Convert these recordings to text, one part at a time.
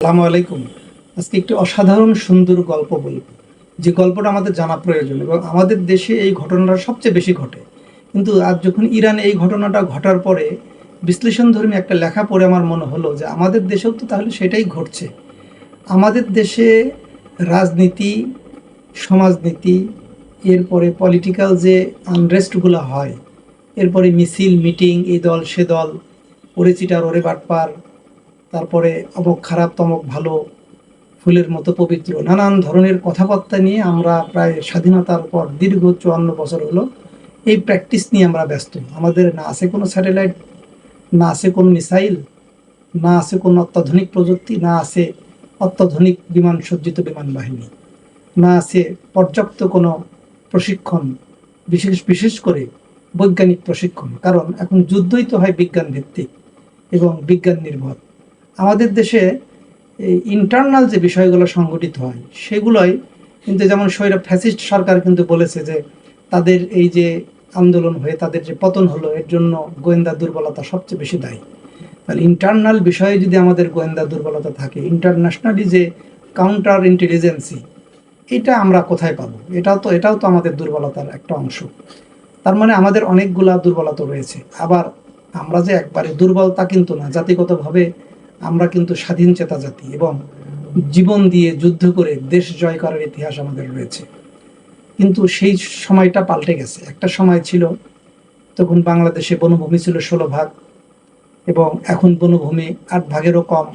আসসালামু আলাইকুম। আজকে একটি অসাধারণ সুন্দর গল্প বলব। যে গল্পটা আমাদের জানা প্রয়োজন এবং আমাদের দেশে এই ঘটনাটা সবচেয়ে বেশি ঘটে। কিন্তু আজ যখন ইরান এই ঘটনাটা ঘটার পরে বিশ্লেষণধর্মী একটা লেখা পড়ে আমার মনে হলো যে আমাদের দেশেও তো তাহলে সেটাই ঘটছে। আমাদের দেশে রাজনীতি, সমাজনীতি, এরপরে পলিটিক্যাল যে আনরেস্টগুলো হয়, এরপরে মিছিল মিটিং এই দল, সে দল, ওরে চিটার, ওরে বাটপার তারপরে অমক খারাপ, তমক ভালো, ফুলের মতো পবিত্র, নানান ধরনের কথাবার্তা নিয়ে আমরা প্রায় স্বাধীনতার পর দীর্ঘ চুয়ান্ন বছর হলো এই প্র্যাকটিস নিয়ে আমরা ব্যস্ত। আমাদের না আছে কোনো স্যাটেলাইট না আছে কোনো মিসাইল না আছে কোনো অত্যাধুনিক প্রযুক্তি, না আছে অত্যাধুনিক বিমান সজ্জিত বিমান বাহিনী, না আছে পর্যাপ্ত কোনো প্রশিক্ষণ, বিশেষ বিশেষ করে বৈজ্ঞানিক প্রশিক্ষণ। কারণ এখন যুদ্ধই তো হয় বিজ্ঞান ভিত্তিক এবং বিজ্ঞান নির্ভর। আমাদের দেশে ইন্টারনাল যে বিষয়গুলো সংগঠিত হয়, সেগুলোই কিন্তু যেমন স্বৈরাব ফ্যাসিস্ট সরকার কিন্তু বলেছে যে তাদের এই যে আন্দোলন হয়ে তাদের যে পতন হলো, এর জন্য গোয়েন্দা দুর্বলতা সবচেয়ে বেশি দায়ী। তাহলে ইন্টারনাল বিষয়ে যদি আমাদের গোয়েন্দা দুর্বলতা থাকে ইন্টারন্যাশনালি যে কাউন্টার ইন্টেলিজেন্সি এটা আমরা কোথায় পাবো? এটাও তো এটাও তো আমাদের দুর্বলতার একটা অংশ। তার মানে আমাদের অনেকগুলা দুর্বলতা রয়েছে। আবার আমরা যে একবারে দুর্বল তা কিন্তু না, জাতিগতভাবে আমরা কিন্তু স্বাধীন চেতা জাতি এবং জীবন দিয়ে যুদ্ধ করে দেশ জয় করার ইতিহাস আমাদের রয়েছে। কিন্তু সেই সময়টা পাল্টে গেছে। একটা সময় ছিল, তখন বাংলাদেশে বনভূমি ছিল ষোলো ভাগ এবং এখন বনভূমি আট ভাগেরও কম।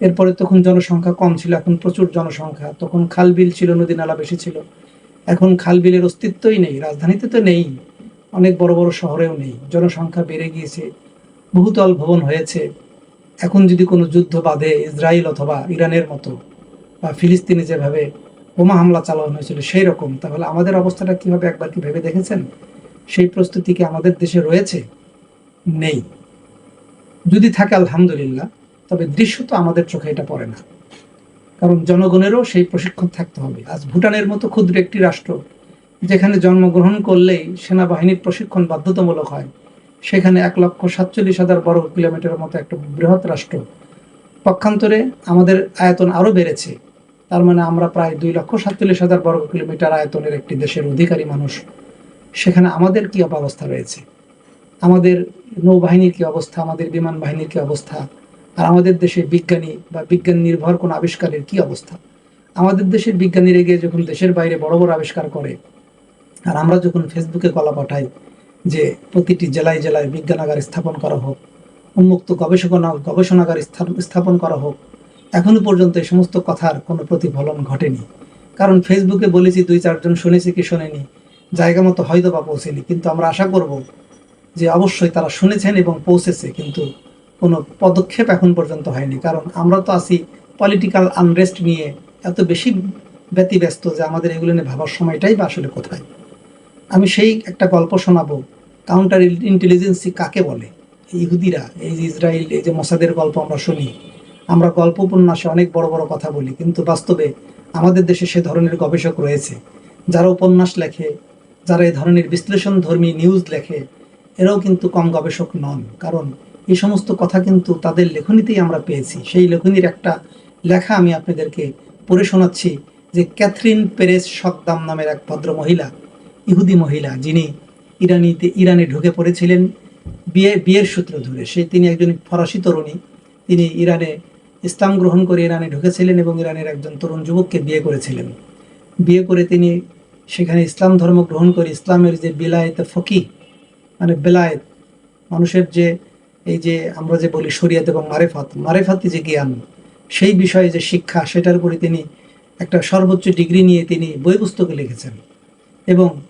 এরপরে তখন জনসংখ্যা কম ছিল, এখন প্রচুর জনসংখ্যা। তখন খালবিল ছিল, নদী নালা বেশি ছিল। এখন খালবিলের অস্তিত্বই নেই, রাজধানীতে তো নেই, অনেক বড় বড় শহরেও নেই। জনসংখ্যা বেড়ে গিয়েছে, বহুতল ভবন হয়েছে। এখন যদি কোনো যুদ্ধ বাঁধে ইসরায়েল অথবা ইরানের মতো বা ফিলিস্তিনে যেভাবে বোমা হামলা চালানো হয়েছিল সেই রকম তাহলে আমাদের অবস্থাটা কী হবে একবার কি ভেবে দেখেছেন? সেই প্রস্তুতি কি আমাদের দেশে রয়েছে? নেই। যদি থাকে, আলহামদুলিল্লাহ, তবে দৃশ্য তো আমাদের চোখে এটা পড়ে না। কারণ জনগণেরও সেই প্রশিক্ষণ থাকতে হবে। আজ ভুটানের মতো ক্ষুদ্র একটি রাষ্ট্র, যেখানে জন্মগ্রহণ করলেই সেনাবাহিনীর প্রশিক্ষণ বাধ্যতামূলক হয় সেখানে এক লক্ষ সাতচল্লিশ হাজার বর্গ কিলোমিটারের মতো একটা বৃহৎ রাষ্ট্র। পক্ষান্তরে আমাদের আয়তন আরও বেড়েছে। তার মানে আমরা প্রায় দুই লক্ষ সাতচল্লিশ হাজার বর্গ কিলোমিটার আয়তনের একটি দেশের অধিকারী মানুষ। সেখানে আমাদের কি অবস্থা রয়েছে? আমাদের নৌবাহিনীর কি অবস্থা? আমাদের বিমান বাহিনীর কি অবস্থা? আর আমাদের দেশে বিজ্ঞানী বা বিজ্ঞান নির্ভর কোনো আবিষ্কারের কি অবস্থা? আমাদের দেশের বিজ্ঞানীরা গিয়ে যখন দেশের বাইরে বড় বড় আবিষ্কার করে, আর আমরা যখন ফেসবুকে কলা পাঠাই যে প্রতিটি জেলায় জেলায় বিজ্ঞানাগার স্থাপন করা হোক, উন্মুক্ত গবেষণা গবেষণাগার স্থাপ- স্থাপন করা হোক, এখনও পর্যন্ত এই সমস্ত কথার কোনো প্রতিফলন ঘটেনি। কারণ ফেসবুকে বলেছি দুই চারজন শুনেছি কি শোনেনি, জায়গা মতো হয়তো বা পৌঁছেনি, কিন্তু আমরা আশা করব যে অবশ্যই তারা শুনেছেন এবং পৌঁছেছে, কিন্তু কোনো পদক্ষেপ এখন পর্যন্ত হয়নি। কারণ আমরা তো আছি পলিটিক্যাল আনরেস্ট নিয়ে এত বেশি ব্যতিব্যস্ত যে আমাদের এগুলো নিয়ে ভাবার সময়টাই বা আসলে কোথায়। আমি সেই একটা গল্প শোনাবো কাউন্টার ইন্টেলিজেন্সি কাকে বলে? ইহুদিরা, এই ইসরায়েল, এই যে মোসাদের গল্প আমরা শুনি, আমরা গল্প উপন্যাসে অনেক বড় বড় কথা বলি, কিন্তু বাস্তবে আমাদের দেশে সে ধরনের গবেষক রয়েছে। যারা উপন্যাস লেখে, যারা এই ধরনের বিশ্লেষণ ধর্মী নিউজ লেখে, এরাও কিন্তু কম গবেষক নন। কারণ এই সমস্ত কথা কিন্তু তাদের লেখনীতেই আমরা পেয়েছি। সেই লেখনীর একটা লেখা আমি আপনাদেরকে পড়ে শোনাচ্ছি যে ক্যাথরিন পেরেস সকদাম নামের এক ভদ্র মহিলা ইহুদি মহিলা, যিনি ইরানিতে, ইরানে ঢুকে পড়েছিলেন। বিয়ে, বিয়ের সূত্র ধরে সে তিনি একজন ফরাসি তরুণী। তিনি ইরানে ইসলাম গ্রহণ করে ইরানে ঢুকেছিলেন এবং ইরানের একজন তরুণ যুবককে বিয়ে করেছিলেন। বিয়ে করে তিনি সেখানে ইসলাম ধর্ম গ্রহণ করে ইসলামের যে বিলায়েত ফকি মানে বেলায়েত, মানুষের যে, এই যে আমরা যে বলি শরিয়ত এবং মারেফাত, মারেফাতি যে জ্ঞান, সেই বিষয়ে যে শিক্ষা, সেটার উপরে তিনি একটা সর্বোচ্চ ডিগ্রি নিয়ে তিনি বই পুস্তকে লিখেছেন। এবং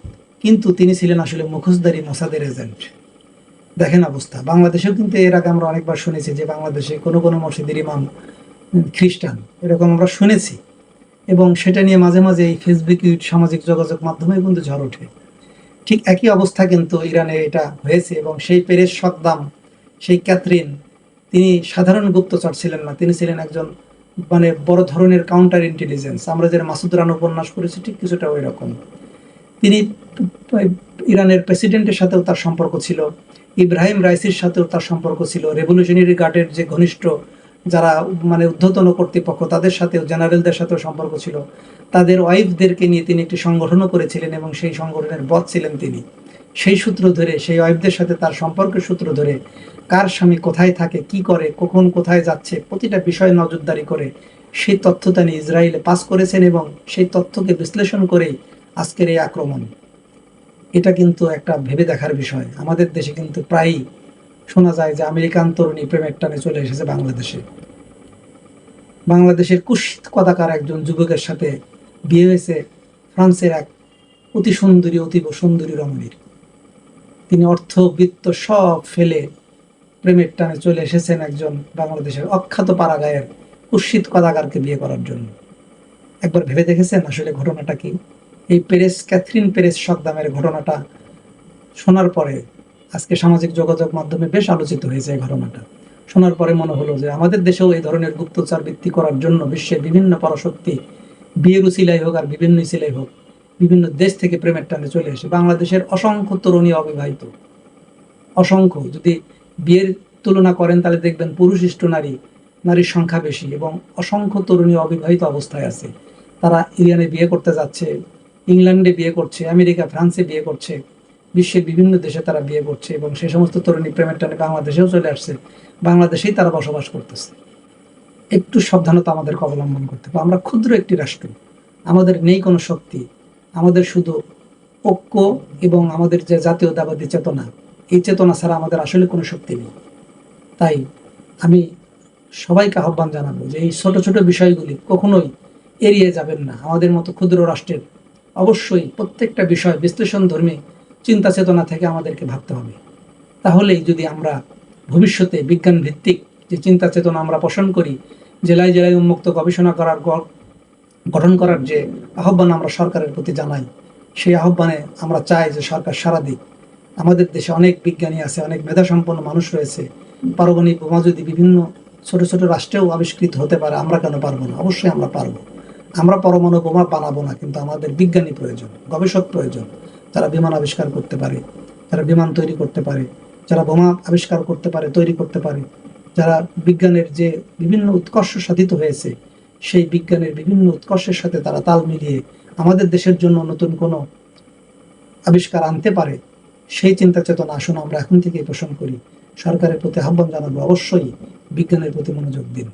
কিন্তু তিনি ছিলেন আসলে মুখোশধারী মোসাদের এজেন্ট। দেখেন অবস্থা। বাংলাদেশেও কিন্তু এর আগে আমরা অনেকবার শুনেছি যে বাংলাদেশে কোনো কোনো মসজিদের ইমাম খ্রিস্টান, এরকম আমরা শুনেছি। এবং সেটা নিয়ে মাঝে মাঝে এই ফেসবুক, সামাজিক যোগাযোগ মাধ্যমে কিন্তু ঝড় ওঠে। ঠিক একই অবস্থা কিন্তু ইরানে এটা হয়েছে এবং সেই পেরেস সদ্দাম, সেই ক্যাথরিন, তিনি সাধারণ গুপ্তচর ছিলেন না। তিনি ছিলেন একজন মানে বড় ধরনের কাউন্টার ইন্টেলিজেন্স আমরা যারা মাসুদ রান উপন্যাস পড়েছি, ঠিক কিছুটা ওই রকম। তিনি ইরানের প্রেসিডেন্টের সাথেও তার সম্পর্ক ছিল, ইব্রাহিম রাইসির সাথেও তার সম্পর্ক ছিল, রেভলিউশনারি গার্ডের যে ঘনিষ্ঠ যারা মানে ঊর্ধ্বতন কর্তৃপক্ষ, তাদের সাথেও, জেনারেলদের সাথেও সম্পর্ক ছিল। তাদের ওয়াইফদেরকে নিয়ে তিনি একটি সংগঠনও করেছিলেন এবং সেই সংগঠনের বধ ছিলেন তিনি। সেই সূত্র ধরে, সেই ওয়াইফদের সাথে তার সম্পর্কের সূত্র ধরে, কার স্বামী কোথায় থাকে, কি করে, কখন কোথায় যাচ্ছে, প্রতিটা বিষয়ে নজরদারি করে, সেই তথ্য তিনি ইসরায়েলে পাস করেছেন এবং সেই তথ্যকে বিশ্লেষণ করেই আজকের এই আক্রমণ, এটা কিন্তু একটা ভেবে দেখার বিষয়। আমাদের দেশে কিন্তু প্রায়ই শোনা যায় যে আমেরিকান তরুণী প্রেমের টানে চলে এসেছে বাংলাদেশে। বাংলাদেশের কুশিত কদাকার একজন যুবকের সাথে বিয়ে হয়েছে ফ্রান্সের এক অতি সুন্দরী, অতীব সুন্দরী রমণীর। তিনি অর্থ বৃত্ত সব ফেলে প্রেমের টানে চলে এসেছেন একজন বাংলাদেশের অখ্যাত পাড়াগায়ের কুৎসিত কদাকারকে বিয়ে করার জন্য। একবার ভেবে দেখেছেন আসলে ঘটনাটা কি? এই পেরেস ক্যাথরিন পেরেস সদ্দামের ঘটনাটা শোনার পরে আজকে সামাজিক যোগাযোগ মাধ্যমে বেশ আলোচিত হয়েছে এই ঘটনাটা। শোনার পরে মনে হলো যে আমাদের দেশেও এই ধরনের গুপ্তচার বৃত্তি করার জন্য বিশ্বের বিভিন্ন পরাশক্তি বিয়ের উচিলাই হোক আর বিভিন্ন সিলাই হোক, বিভিন্ন দেশ থেকে প্রেমের টানে চলে এসে বাংলাদেশের অসংখ্য তরুণী অবিবাহিত। অসংখ্য। যদি বিয়ের তুলনা করেন তাহলে দেখবেন পুরুষিষ্ট নারী, নারীর সংখ্যা বেশি এবং অসংখ্য তরুণী অবিবাহিত অবস্থায় আছে। তারা ইরানে বিয়ে করতে যাচ্ছে ইংল্যান্ডে বিয়ে করছে, আমেরিকা, ফ্রান্সে বিয়ে করছে, বিশ্বের বিভিন্ন দেশে তারা বিয়ে করছে এবং সেই সমস্ত তরুণী প্রেমের টানে বাংলাদেশেও চলে আসছে। বাংলাদেশেই তারা বসবাস করতেছে। একটু সাবধানতা আমাদেরকে অবলম্বন করতে হবে। আমরা ক্ষুদ্র একটি রাষ্ট্র। আমাদের নেই কোনো শক্তি। আমাদের শুধু ঐক্য এবং আমাদের যে জাতীয়তাবাদী চেতনা, এই চেতনা ছাড়া আমাদের আসলে কোনো শক্তি নেই। তাই আমি সবাইকে আহ্বান জানাব যে এই ছোট ছোট বিষয়গুলি কখনোই এড়িয়ে যাবেন না। আমাদের মতো ক্ষুদ্র রাষ্ট্রের অবশ্যই প্রত্যেকটা বিষয় বিশ্লেষণ ধর্মী চিন্তা চেতনা থেকে আমাদেরকে ভাবতে হবে। তাহলেই যদি আমরা ভবিষ্যতে বিজ্ঞান ভিত্তিক যে চিন্তা চেতনা আমরা পোষণ করি, জেলায় জেলায় উন্মুক্ত গবেষণা করার গঠন করার যে আহ্বান আমরা সরকারের প্রতি জানাই, সেই আহ্বানে আমরা চাই যে সরকার সারা দিক। আমাদের দেশে অনেক বিজ্ঞানী আছে, অনেক মেধাসম্পন্ন মানুষ রয়েছে। পারমাণবিক বোমা যদি বিভিন্ন ছোট ছোট রাষ্ট্রেও আবিষ্কৃত হতে পারে, আমরা কেন পারব না? অবশ্যই আমরা পারব। আমরা পরমাণু বোমা বানাবো না, কিন্তু আমাদের বিজ্ঞানী প্রয়োজন, গবেষক প্রয়োজন। যারা বিমান আবিষ্কার করতে পারে, যারা বিমান তৈরি করতে পারে, যারা বোমা আবিষ্কার করতে পারে, তৈরি করতে পারে, যারা বিজ্ঞানের যে বিভিন্ন উৎকর্ষ সাধিত হয়েছে, সেই বিজ্ঞানের বিভিন্ন উৎকর্ষের সাথে তারা তাল মিলিয়ে আমাদের দেশের জন্য নতুন কোনো আবিষ্কার আনতে পারে, সেই চিন্তা চেতনা আসুন আমরা এখন থেকেই পোষণ করি। সরকারের প্রতি আহ্বান জানাব অবশ্যই, বিজ্ঞানের প্রতি মনোযোগ দিন।